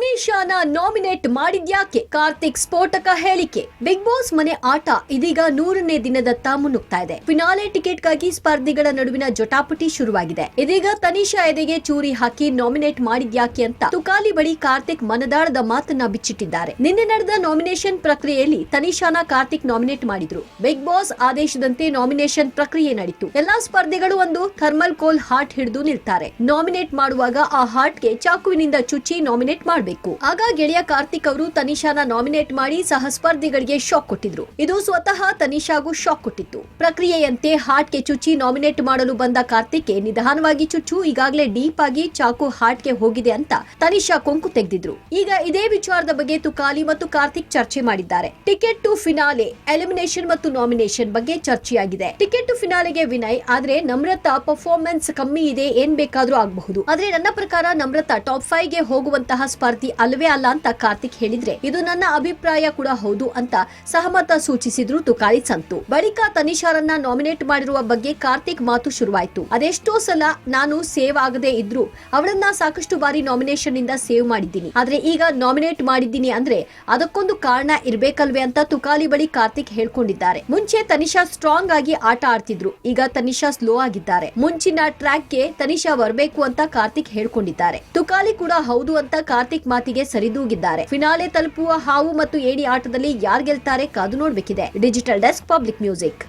ತನಿಷಾನ nominate ಮಾಡಿದ್ಯಾಕೆ? Karthik ಸ್ಫೋಟಕ ಹೇಳಿಕೆ. Big boss ಮನೆ ಆಟ ಇದೀಗ ನೂರನೇ ದಿನದತ್ತ ಮುನ್ನುಗ್ತಾ ಇದೆ. ಫಿನಾಲೆ ಟಿಕೆಟ್ಗಾಗಿ ಸ್ಪರ್ಧಿಗಳ ನಡುವಿನ ಜಟಾಪಟಿ ಶುರುವಾಗಿದೆ. ಇದೀಗ ತನಿಷಾ ಎದೆಗೆ ಚೂರಿ ಹಾಕಿ ನಾಮಿನೇಟ್ ಮಾಡಿದ್ಯಾಕೆ ಅಂತ ತುಕಾಲಿ ಬಳಿ ಕಾರ್ತಿಕ್ ಮನದಾಳದ ಮಾತನ್ನ ಬಿಚ್ಚಿಟ್ಟಿದ್ದಾರೆ. ನಿನ್ನೆ ನಡೆದ ನಾಮಿನೇಷನ್ ಪ್ರಕ್ರಿಯೆಯಲ್ಲಿ ತನಿಷಾನ ಕಾರ್ತಿಕ್ ನಾಮಿನೇಟ್ ಮಾಡಿದ್ರು. ಬಿಗ್ ಬಾಸ್ ಆದೇಶದಂತೆ ನಾಮಿನೇಷನ್ ಪ್ರಕ್ರಿಯೆ ನಡೀತು. ಎಲ್ಲಾ ಸ್ಪರ್ಧಿಗಳು ಒಂದು ಥರ್ಮಲ್ ಕೋಲ್ ಹಾರ್ಟ್ ಹಿಡಿದು ನಿಲ್ತಾರೆ. ನಾಮಿನೇಟ್ ಮಾಡುವಾಗ ಆ ಹಾರ್ಟ್ಗೆ ಚಾಕುವಿನಿಂದ ಚುಚ್ಚಿ ನಾಮಿನೇಟ್ ಮಾಡಬೇಕು. ಆಗ ಗೆಳೆಯ ಕಾರ್ತಿಕ್ ಅವರು ತನಿಷಾನ ನಾಮಿನೇಟ್ ಮಾಡಿ ಸಹ ಸ್ಪರ್ಧಿಗಳಿಗೆ ಶಾಕ್ ಕೊಟ್ಟಿದ್ರು. ಇದು ಸ್ವತಃ ತನಿಷಾಗೂ ಶಾಕ್ ಕೊಟ್ಟಿತ್ತು. ಪ್ರಕ್ರಿಯೆಯಂತೆ ಹಾರ್ಟ್ಗೆ ಚುಚ್ಚಿ ನಾಮಿನೇಟ್ ಮಾಡಲು ಬಂದ ಕಾರ್ತಿಕ್ಗೆ ನಿಧಾನವಾಗಿ ಚುಚ್ಚು, ಈಗಾಗಲೇ ಡೀಪ್ ಆಗಿ ಚಾಕು ಹಾರ್ಟ್ಗೆ ಹೋಗಿದೆ ಅಂತ ತನಿಷಾ ಕೊಂಕು ತೆಗೆದಿದ್ರು. ಈಗ ಇದೇ ವಿಚಾರದ ಬಗ್ಗೆ ತುಕಾಲಿ ಮತ್ತು ಕಾರ್ತಿಕ್ ಚರ್ಚೆ ಮಾಡಿದ್ದಾರೆ. ಟಿಕೆಟ್ ಟು ಫಿನಾಲೆ, ಎಲಿಮಿನೇಷನ್ ಮತ್ತು ನಾಮಿನೇಷನ್ ಬಗ್ಗೆ ಚರ್ಚೆಯಾಗಿದೆ. ಟಿಕೆಟ್ ಟು ಫಿನಾಲೆಗೆ ವಿನಯ್, ಆದ್ರೆ ನಮ್ರತಾ ಪರ್ಫಾರ್ಮೆನ್ಸ್ ಕಮ್ಮಿ ಇದೆ, ಏನ್ ಬೇಕಾದ್ರೂ ಆಗಬಹುದು. ಆದ್ರೆ ನನ್ನ ಪ್ರಕಾರ ನಮ್ರತಾ ಟಾಪ್ ಫೈವ್ಗೆ ಹೋಗುವಂತಹ ಸ್ಪರ್ಧಿ ಅಲ್ವೇ ಅಲ್ಲ ಅಂತ ಕಾರ್ತಿಕ್ ಹೇಳಿದ್ರೆ, ಇದು ನನ್ನ ಅಭಿಪ್ರಾಯ ಕೂಡ ಹೌದು ಅಂತ ಸಹಮತ ಸೂಚಿಸಿದ್ರು ತುಕಾಲಿ ಸಂತು. ಬಳಿಕ ತನಿಷಾರನ್ನ ನಾಮಿನೇಟ್ ಮಾಡಿರುವ ಬಗ್ಗೆ ಕಾರ್ತಿಕ್ ಮಾತು ಶುರುವಾಯ್ತು. ಅದೆಷ್ಟೋ ಸಲ ನಾನು ಸೇವ್ ಆಗದೆ ಇದ್ರು ಅವಳನ್ನ ಸಾಕಷ್ಟು ಬಾರಿ ನಾಮಿನೇಷನ್ ಇಂದ ಸೇವ್ ಮಾಡಿದ್ದೀನಿ. ಆದ್ರೆ ಈಗ ನಾಮಿನೇಟ್ ಮಾಡಿದ್ದೀನಿ ಅಂದ್ರೆ ಅದಕ್ಕೊಂದು ಕಾರಣ ಇರ್ಬೇಕಲ್ವೇ ಅಂತ ತುಕಾಲಿ ಬಳಿ ಕಾರ್ತಿಕ್ ಹೇಳ್ಕೊಂಡಿದ್ದಾರೆ. ಮುಂಚೆ ತನಿಷಾ ಸ್ಟ್ರಾಂಗ್ ಆಗಿ ಆಟ ಆಡ್ತಿದ್ರು. ಈಗ ತನಿಷಾ ಸ್ಲೋ ಆಗಿದ್ದಾರೆ. ಮುಂಚಿನ ಟ್ರ್ಯಾಕ್ಗೆ ತನಿಷಾ ಬರಬೇಕು ಅಂತ ಕಾರ್ತಿಕ್ ಹೇಳ್ಕೊಂಡಿದ್ದಾರೆ. ತುಕಾಲಿ ಕೂಡ ಹೌದು ಅಂತ ಮಾತಿಗೆ ಸರಿದೂಗಿದ್ದಾರೆ. ಫಿನಾಲೆ ತಲುಪುವ ಹಾವು ಮತ್ತು ಏಡಿ ಆಟದಲ್ಲಿ ಯಾರ್ ಗೆಲ್ತಾರೆ ಕಾದು ನೋಡ್ಬೇಕಿದೆ. Digital desk public music.